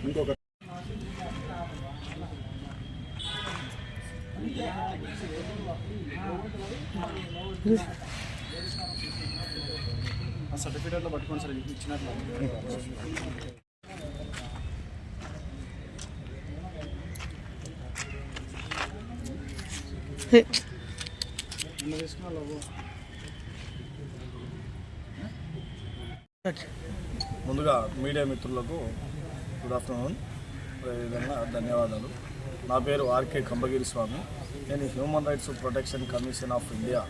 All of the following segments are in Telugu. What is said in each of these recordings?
ఇంకొక ఆ సర్టిఫికేట్లో పట్టుకోండి సార్ ఇచ్చినట్లు నిన్న తీసుకున్నా ముందుగా మీడియా మిత్రులకు గుడ్ ఆఫ్టర్నూన్. అదేవిధంగా ధన్యవాదాలు. నా పేరు ఆర్కే కంబగిరి స్వామి. నేను human rights protection commission of India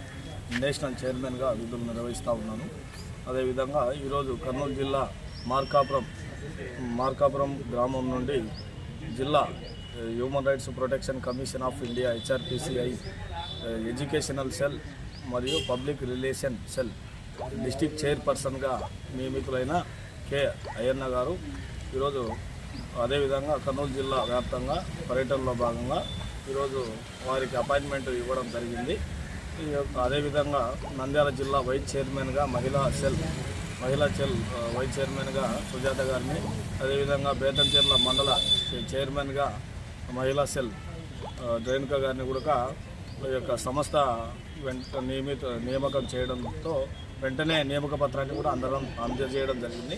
national చైర్మన్గా విధులు నిర్వహిస్తూ ఉన్నాను. అదేవిధంగా ఈరోజు కర్నూలు జిల్లా మార్కాపురం మార్కాపురం గ్రామం నుండి జిల్లా human rights protection commission of India HRPCI educational cell మరియు పబ్లిక్ రిలేషన్ సెల్ డిస్టిక్ చైర్పర్సన్గా నియమితులైన కె. అయ్యన్న గారు ఈరోజు అదేవిధంగా కర్నూలు జిల్లా వ్యాప్తంగా పర్యటనలో భాగంగా ఈరోజు వారికి అపాయింట్మెంట్ ఇవ్వడం జరిగింది. ఈ యొక్క అదేవిధంగా నంద్యాల జిల్లా వైస్ చైర్మన్గా మహిళా సెల్ మహిళా సెల్ వైస్ చైర్మన్గా సుజాత గారిని అదేవిధంగా బేతంచెర్ల మండల చైర్మన్గా మహిళా సెల్ ఆ, రేణుక గారిని కూడా ఈ యొక్క సంస్థ వెంట నియమిత నియామకం చేయడంతో వెంటనే నియామక పత్రాన్ని కూడా అందరం అందజేయడం జరిగింది.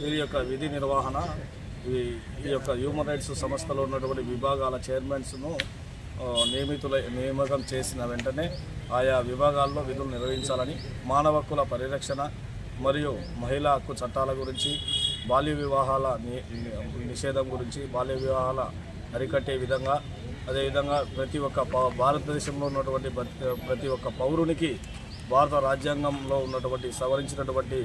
వీరి యొక్క విధి నిర్వహణ ఈ ఈ యొక్క హ్యూమన్ రైట్స్ సంస్థలో ఉన్నటువంటి విభాగాల చైర్మన్స్ను నియమితుల నియామకం చేసిన వెంటనే ఆయా విభాగాల్లో విధులు నిర్వహించాలని మానవ హక్కుల పరిరక్షణ మరియు మహిళా హక్కు చట్టాల గురించి బాల్య వివాహాల నిషేధం గురించి బాల్య వివాహాల అరికట్టే విధంగా అదేవిధంగా ప్రతి ఒక్క భారతదేశంలో ఉన్నటువంటి ప్రతి ఒక్క పౌరునికి భారత రాజ్యాంగంలో ఉన్నటువంటి సవరించినటువంటి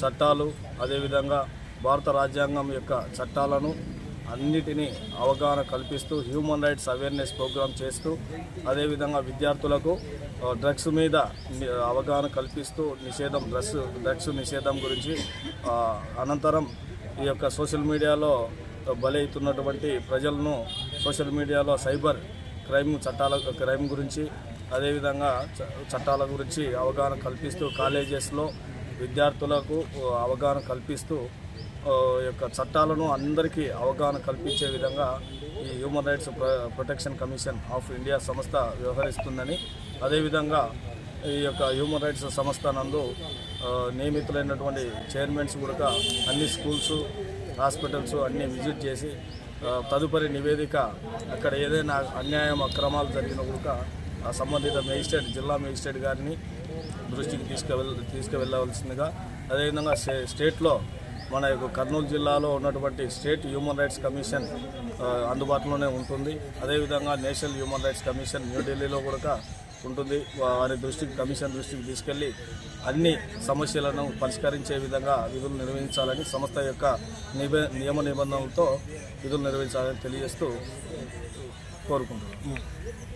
చట్టాలు అదేవిధంగా భారత రాజ్యాంగం యొక్క చట్టాలను అన్నిటినీ అవగాహన కల్పిస్తూ హ్యూమన్ రైట్స్ అవేర్నెస్ ప్రోగ్రామ్ చేస్తూ అదేవిధంగా విద్యార్థులకు డ్రగ్స్ మీద అవగాహన కల్పిస్తూ నిషేధం డ్రగ్స్ డ్రగ్స్ నిషేధం గురించి అనంతరం ఈ యొక్క సోషల్ మీడియాలో బలైతున్నటువంటి ప్రజలను సోషల్ మీడియాలో సైబర్ క్రైమ్ చట్టాల క్రైమ్ గురించి అదేవిధంగా చ- చట్టాల గురించి అవగాహన కల్పిస్తూ కాలేజెస్లో విద్యార్థులకు అవగాహన కల్పిస్తూ యొక్క చట్టాలను అందరికీ అవగాహన కల్పించే విధంగా ఈ human rights pro- protection commission of India సంస్థ వ్యవహరిస్తుందని అదేవిధంగా ఈ యొక్క హ్యూమన్ రైట్స్ సంస్థ నందు నియమితులైనటువంటి చైర్మన్స్ కూడా అన్ని స్కూల్స్ హాస్పిటల్స్ అన్నీ విజిట్ చేసి తదుపరి నివేదిక అక్కడ ఏదైనా అన్యాయం అక్రమాలు జరిగిన కూడా సంబంధిత మేజిస్ట్రేట్ జిల్లా మేజిస్ట్రేట్ గారిని దృష్టికి తీసుకువెళ్ తీసుకువెళ్ళవలసిందిగా. అదేవిధంగా స్టే- స్టేట్లో మన యొక్క కర్నూలు జిల్లాలో ఉన్నటువంటి స్టేట్ హ్యూమన్ రైట్స్ కమిషన్ అందుబాటులోనే ఉంటుంది. అదేవిధంగా నేషనల్ హ్యూమన్ రైట్స్ కమిషన్ న్యూఢిల్లీలో కూడా ఉంటుంది. వారి దృష్టికి కమిషన్ దృష్టికి తీసుకెళ్ళి అన్ని సమస్యలను పరిష్కరించే విధంగా విధులు నిర్వహించాలని సంస్థ యొక్క నియమ నిబంధనలతో విధులు నిర్వహించాలని తెలియజేస్తూ కోరుకుంటున్నాను.